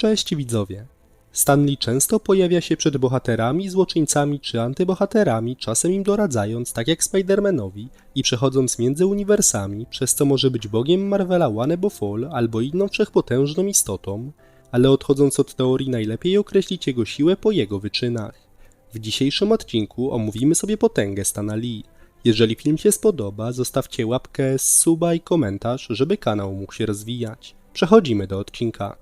Cześć widzowie. Stanley często pojawia się przed bohaterami, złoczyńcami czy antybohaterami, czasem im doradzając, tak jak Spider-Manowi, i przechodząc między uniwersami, przez co może być bogiem Marvela One of All albo inną wszechpotężną istotą, ale odchodząc od teorii najlepiej określić jego siłę po jego wyczynach. W dzisiejszym odcinku omówimy sobie potęgę Stana Lee. Jeżeli film się spodoba, zostawcie łapkę, suba i komentarz, żeby kanał mógł się rozwijać. Przechodzimy do odcinka.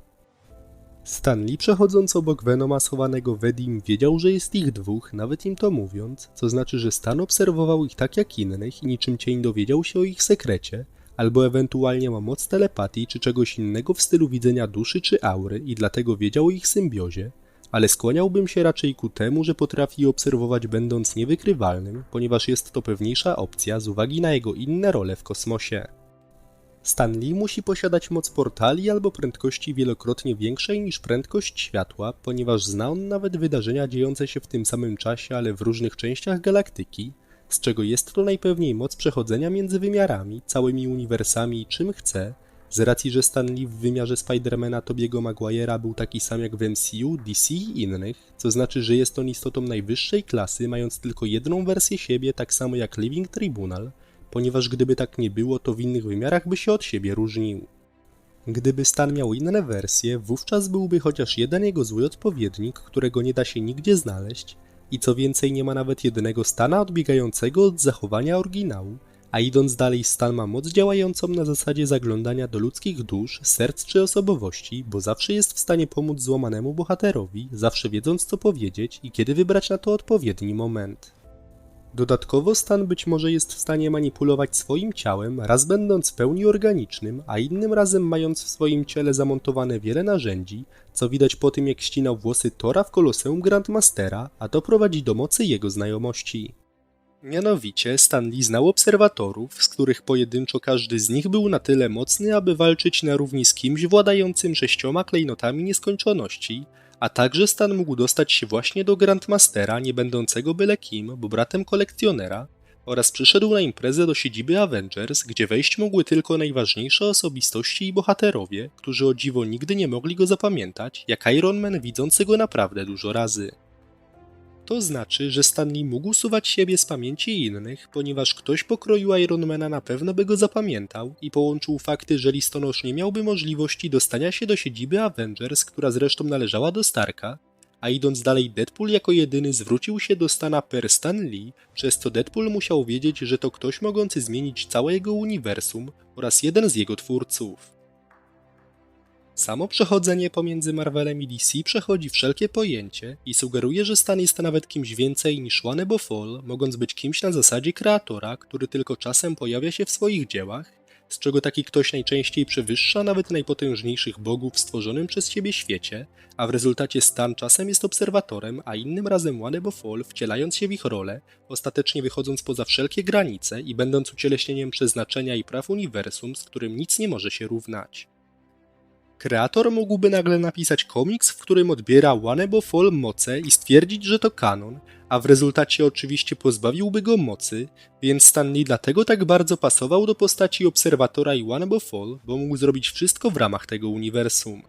Stanley przechodząc obok Venoma schowanego w wiedział, że jest ich dwóch, nawet im to mówiąc, co znaczy, że Stan obserwował ich tak jak innych i niczym cień dowiedział się o ich sekrecie, albo ewentualnie ma moc telepatii czy czegoś innego w stylu widzenia duszy czy aury i dlatego wiedział o ich symbiozie, ale skłaniałbym się raczej ku temu, że potrafi obserwować będąc niewykrywalnym, ponieważ jest to pewniejsza opcja z uwagi na jego inne role w kosmosie. Stanley musi posiadać moc portali albo prędkości wielokrotnie większej niż prędkość światła, ponieważ zna on nawet wydarzenia dziejące się w tym samym czasie, ale w różnych częściach galaktyki, z czego jest to najpewniej moc przechodzenia między wymiarami, całymi uniwersami i czym chce, z racji, że Stanley w wymiarze Spidermana Tobiego Maguire'a był taki sam jak w MCU, DC i innych, co znaczy, że jest on istotą najwyższej klasy, mając tylko jedną wersję siebie, tak samo jak Living Tribunal, ponieważ gdyby tak nie było, to w innych wymiarach by się od siebie różnił. Gdyby Stan miał inne wersje, wówczas byłby chociaż jeden jego zły odpowiednik, którego nie da się nigdzie znaleźć, i co więcej nie ma nawet jednego Stana odbiegającego od zachowania oryginału, a idąc dalej Stan ma moc działającą na zasadzie zaglądania do ludzkich dusz, serc czy osobowości, bo zawsze jest w stanie pomóc złamanemu bohaterowi, zawsze wiedząc co powiedzieć i kiedy wybrać na to odpowiedni moment. Dodatkowo Stan być może jest w stanie manipulować swoim ciałem, raz będąc w pełni organicznym, a innym razem mając w swoim ciele zamontowane wiele narzędzi, co widać po tym jak ścinał włosy Tora w Koloseum Grandmastera, a to prowadzi do mocy jego znajomości. Mianowicie Stanley znał obserwatorów, z których pojedynczo każdy z nich był na tyle mocny, aby walczyć na równi z kimś władającym sześcioma klejnotami nieskończoności, a także Stan mógł dostać się właśnie do Grandmastera, nie będącego byle kim, bo bratem kolekcjonera, oraz przyszedł na imprezę do siedziby Avengers, gdzie wejść mogły tylko najważniejsze osobistości i bohaterowie, którzy o dziwo nigdy nie mogli go zapamiętać, jak Iron Man widzący go naprawdę dużo razy. To znaczy, że Stanley mógł usuwać siebie z pamięci innych, ponieważ ktoś pokroił Ironmana na pewno by go zapamiętał i połączył fakty, że listonosz nie miałby możliwości dostania się do siedziby Avengers, która zresztą należała do Starka, a idąc dalej Deadpool jako jedyny zwrócił się do Stana per Stan Lee, przez co Deadpool musiał wiedzieć, że to ktoś mogący zmienić całe jego uniwersum oraz jeden z jego twórców. Samo przechodzenie pomiędzy Marvelem i DC przechodzi wszelkie pojęcie i sugeruje, że Stan jest nawet kimś więcej niż One of All, mogąc być kimś na zasadzie kreatora, który tylko czasem pojawia się w swoich dziełach, z czego taki ktoś najczęściej przewyższa nawet najpotężniejszych bogów w stworzonym przez siebie świecie, a w rezultacie Stan czasem jest obserwatorem, a innym razem One of All, wcielając się w ich rolę, ostatecznie wychodząc poza wszelkie granice i będąc ucieleśnieniem przeznaczenia i praw uniwersum, z którym nic nie może się równać. Kreator mógłby nagle napisać komiks, w którym odbiera One of All moce i stwierdzić, że to kanon, a w rezultacie oczywiście pozbawiłby go mocy, więc Stanley dlatego tak bardzo pasował do postaci Obserwatora i One of All, bo mógł zrobić wszystko w ramach tego uniwersum.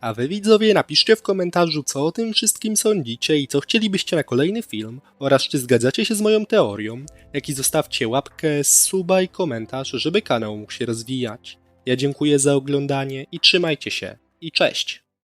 A wy widzowie napiszcie w komentarzu co o tym wszystkim sądzicie i co chcielibyście na kolejny film oraz czy zgadzacie się z moją teorią, jak i zostawcie łapkę, suba i komentarz, żeby kanał mógł się rozwijać. Ja dziękuję za oglądanie i trzymajcie się. I cześć!